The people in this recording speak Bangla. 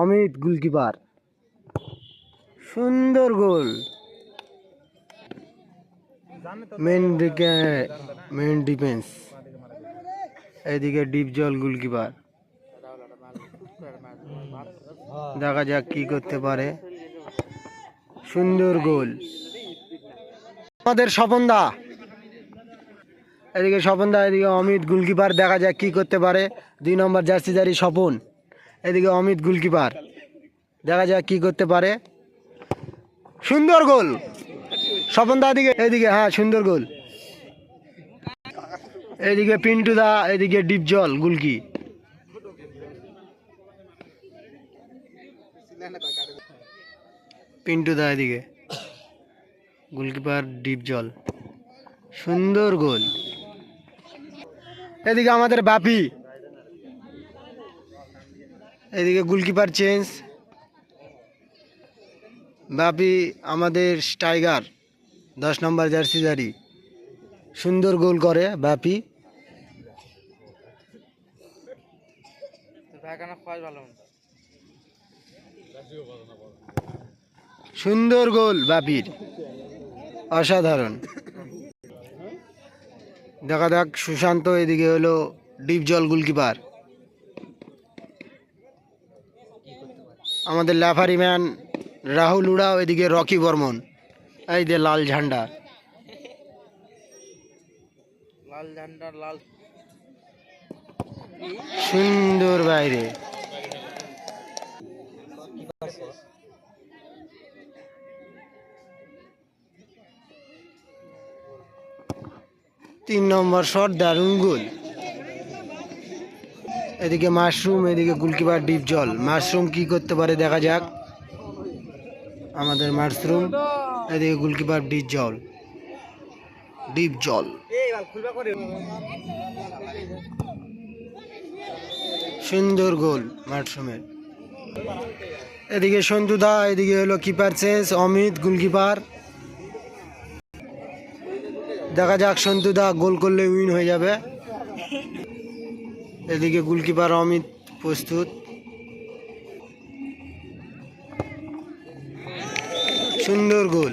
অমিত গোলকিপার। সুন্দর গোল। মেন দিকে মেন ডিফেন্স। এদিকে ডিপ জল গোলকিপার। দেখা যাক কি করতে পারে। সুন্দর গোল। আমাদের স্বপন দা এদিকে স্বপন দা এদিকে অমিত গোলকিপার। দেখা যাক কি করতে পারে। দুই নম্বর জার্সিদারি স্বপন। এদিকে অমিত গোলকিপার। দেখা যাক কি করতে পারে। সুন্দর গোল। স্বপন দা এদিকে এদিকে হ্যাঁ সুন্দর গোল। এদিকে পিন্টু দা, এদিকে ডিপ জল গুলকি। পিন্টু দা এদিকে। গোলকিপার ডিপ জল সুন্দর গোল। এদিকে আমাদের বাপি। এদিকে গোলকিপার চেঞ্জ বাপি, আমাদের টাইগার দশ নম্বর জার্সিদারি সুন্দর গোল করে বাপি। সুন্দর গোল বাপির। অসাধারণ। দেখা যাক, সুশান্ত এদিকে হলো ডিপ জল গোলকিপার আমাদের ল্যাফারি ম্যান রাহুল উড়াও এদিকে রকি বর্মন। এই যে লাল ঝান্ডা। লাল ঝান্ডা লাল। সুন্দর বাইরে। তিন নম্বর শট দারুণ গোল। এদিকে মাশরুম, এদিকে গোলকিপার ডিপ জল। মাশরুম কি করতে পারে দেখা যাক। আমাদের মাশরুম, এদিকে গোলকিপার ডিপ জল। ডিপ জল। সুন্দর গোল মাশরুমের। এদিকে সন্তুদা এদিকে হলো কিপার চেঞ্জ অমিত গোলকিপার দেখা যাক সন্তুদা গোল করলে উইন হয়ে যাবে। এদিকে গোলকিপার অমিত প্রস্তুত। সুন্দর গোল।